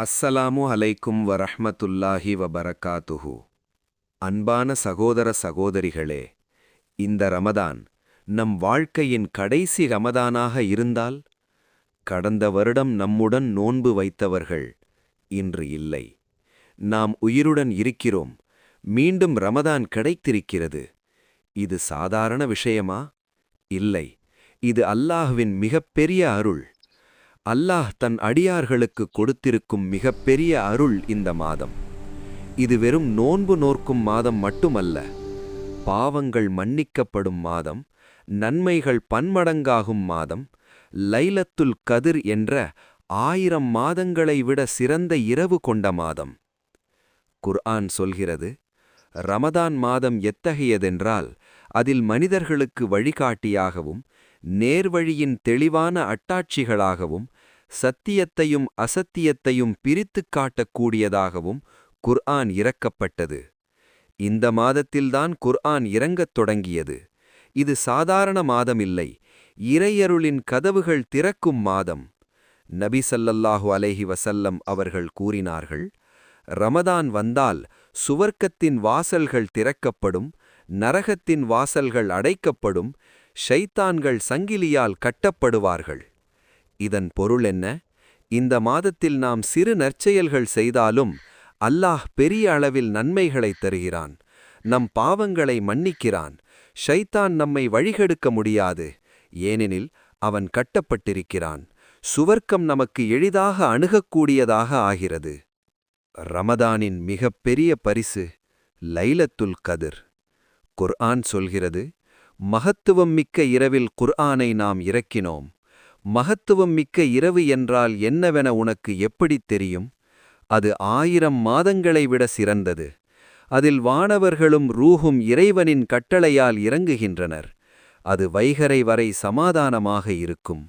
அஸ்ஸலாமு அலைக்கும் வரஹ்மத்துல்லாஹி வபரகாத்துஹு. அன்பான சகோதர சகோதரிகளே இந்த ரமதான் நம் வாழ்க்கையின் கடைசி ரமதானாக இருந்தால் கடந்த வருடம் நம்முடன் நோன்பு வைத்தவர்கள் இன்று இல்லை. நாம் உயிருடன் இருக்கிறோம். மீண்டும் ரமதான் கிடைத்திருக்கிறது. இது சாதாரண விஷயமா? இல்லை. இது அல்லாஹ்வின் மிகப்பெரிய அருள். அல்லாஹ் தன் அடியார்களுக்கு கொடுத்திருக்கும் மிகப்பெரிய அருள் இந்த மாதம். இது வெறும் நோன்பு நோர்க்கும் மாதம் மட்டுமல்ல பாவங்கள் மன்னிக்கப்படும் மாதம் நன்மைகள் பன்மடங்காகும் மாதம் லைலத்துல் கதிர் என்ற ஆயிரம் மாதங்களை விட சிறந்த இரவு கொண்ட மாதம். குர்ஆன் சொல்கிறது ரமதான் மாதம் எத்தகையதென்றால் அதில் மனிதர்களுக்கு வழிகாட்டியாகவும் நேர்வழியின் தெளிவான அட்டாட்சிகளாகவும் சத்தியத்தையும் அசத்தியத்தையும் பிரித்துக் காட்டக்கூடியதாகவும் குர்ஆன் இறக்கப்பட்டது இந்த மாதத்தில்தான் குர்ஆன் இறங்கத் தொடங்கியது. இது சாதாரண மாதமில்லை. இறையருளின் கதவுகள் திறக்கும் மாதம். நபி சல்லல்லாஹு அலைஹி வசல்லம் அவர்கள் கூறினார்கள் ரமதான் வந்தால் சுவர்க்கத்தின் வாசல்கள் திறக்கப்படும் நரகத்தின் வாசல்கள் அடைக்கப்படும் ஷைத்தான்கள் சங்கிலியால் கட்டப்படுவார்கள். இதன் பொருள் என்ன? இந்த மாதத்தில் நாம் சிறு நற்செயல்கள் செய்தாலும் அல்லாஹ் பெரிய அளவில் நன்மைகளைத் தருகிறான். நம் பாவங்களை மன்னிக்கிறான். ஷைத்தான் நம்மை வழிகெடுக்க முடியாது. ஏனெனில் அவன் கட்டப்பட்டிருக்கிறான். சுவர்க்கம் நமக்கு எளிதாக அணுகக்கூடியதாக ஆகிறது. ரமதானின் மிகப்பெரிய பரிசு லைலத்துல் கதிர். குர்ஆன் சொல்கிறது மகத்துவம் மிக்க இரவில் குர்ஆனை நாம் இறக்கினோம். மகத்துவம் மிக்க இரவு என்றால் என்னவென உனக்கு எப்படித் தெரியும்? அது ஆயிரம் மாதங்களை விட சிறந்தது. அதில் வானவர்களும் ரூஹும் இறைவனின் கட்டளையால் இறங்குகின்றனர். அது வைகரை வரை சமாதானமாக இருக்கும்.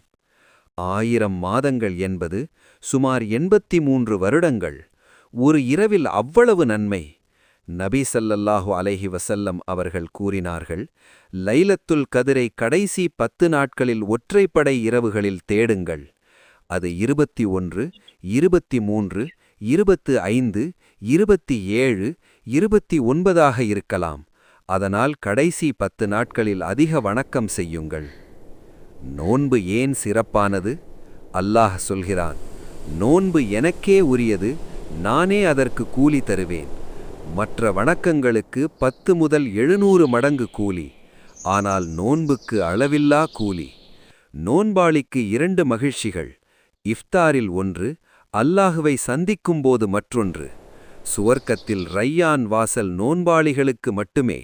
ஆயிரம் மாதங்கள் என்பது சுமார் எண்பத்தி மூன்று வருடங்கள். ஒரு இரவில் அவ்வளவு நன்மை. நபி சல்லல்லாஹு அலைஹி வசல்லம் அவர்கள் கூறினார்கள் லைலத்துல் கதிரை கடைசி பத்து நாட்களில் ஒற்றைப்படை இரவுகளில் தேடுங்கள். அது இருபத்தி ஒன்று இருபத்தி மூன்று இருபத்து ஐந்து இருபத்தி ஏழு இருபத்தி ஒன்பதாக இருக்கலாம். அதனால் கடைசி பத்து நாட்களில் அதிக வணக்கம் செய்யுங்கள். நோன்பு ஏன் சிறப்பானது? அல்லாஹ் சொல்கிறான். நோன்பு எனக்கே உரியது நானே அதற்கு கூலி தருவேன். மற்ற வணக்கங்களுக்கு பத்து முதல் எழுநூறு மடங்கு கூலி ஆனால் நோன்புக்கு அளவில்லா கூலி. நோன்பாளிக்கு இரண்டு மகிழ்ச்சிகள் இஃப்தாரில் ஒன்று அல்லாஹுவை சந்திக்கும்போது மற்றொன்று. சுவர்க்கத்தில் ரையான் வாசல் நோன்பாளிகளுக்கு மட்டுமே.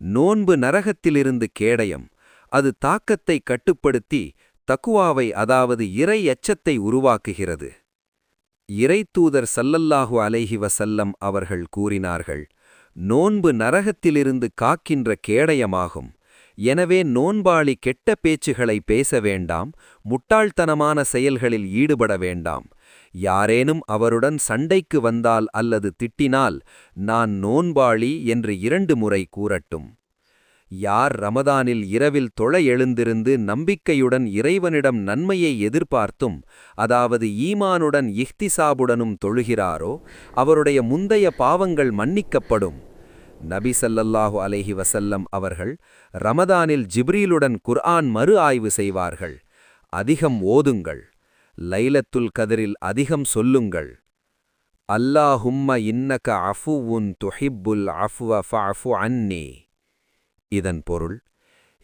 நோன்பு நரகத்திலிருந்து கேடயம் அது தாக்கத்தை கட்டுப்படுத்தி தக்குவாவை அதாவது இறை எச்சத்தை உருவாக்குகிறது. இறைத்தூதர் சல்லல்லாஹு அலைஹி வசல்லம் அவர்கள் கூறினார்கள் நோன்பு நரகத்திலிருந்து காக்கின்ற கேடயமாகும். எனவே நோன்பாளி கெட்ட பேச்சுகளை பேச வேண்டாம் முட்டாள்தனமான செயல்களில் ஈடுபட வேண்டாம். யாரேனும் அவருடன் சண்டைக்கு வந்தால் அல்லது திட்டினால் நான் நோன்பாளி என்று இரண்டு முறை கூறட்டும். யார் ரமதானில் இரவில் தொழ எழுந்திருந்து நம்பிக்கையுடன் இறைவனிடம் நன்மையை எதிர்பார்த்தும் அதாவது ஈமானுடன் இஹ்திசாபுடனும் தொழுகிறாரோ அவருடைய முந்தைய பாவங்கள் மன்னிக்கப்படும். நபி சல்லல்லாஹு அலைஹி வசல்லம் அவர்கள் ரமதானில் ஜிப்ரீலுடன் குர்ஆன் மறு ஆய்வு செய்வார்கள். அதிகம் ஓதுங்கள். லைலத்துல் கதிரில் அதிகம் சொல்லுங்கள். அல்லாஹும்ம இன்னக அஃபுவுன் துஹிப்புல் அஃப்வ ஃபஅஃபு அன்னி. இதன் பொருள்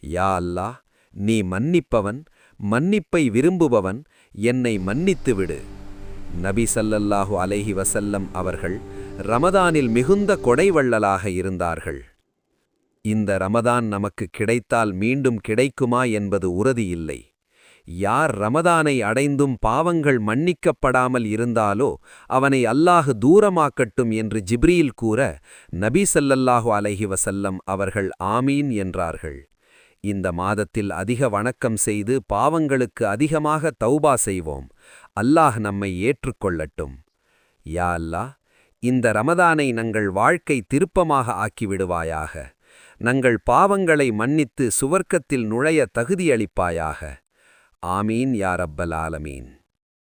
யா அல்லாஹ் நீ மன்னிப்பவன் மன்னிப்பை விரும்புபவன் என்னை மன்னித்துவிடு. நபி சல்லல்லாஹு அலைஹி வசல்லம் அவர்கள் ரமதானில் மிகுந்த கொடைவள்ளலாக இருந்தார்கள். இந்த ரமதான் நமக்கு கிடைத்தால் மீண்டும் கிடைக்குமா என்பது உறுதியில்லை யார் ரமதானை அடைந்தும் பாவங்கள் மன்னிக்கப்படாமல் இருந்தாலோ அவனை அல்லாஹ் தூரமாக்கட்டும் என்று ஜிப்ரீல் கூற நபி சல்லல்லாஹு அலஹி வசல்லம் அவர்கள் ஆமீன் என்றார்கள். இந்த மாதத்தில் அதிக வணக்கம் செய்து பாவங்களுக்கு அதிகமாக தௌபா செய்வோம். அல்லாஹ் நம்மை ஏற்றுக்கொள்ளட்டும். யா அல்லாஹ் இந்த ரமதானை நங்கள் வாழ்க்கை திருப்பமாக ஆக்கிவிடுவாயாக. நங்கள் பாவங்களை மன்னித்து சுவர்க்கத்தில் நுழைய தகுதியளிப்பாயாக. ஆமீன் யா ரப்பல் ஆலமீன்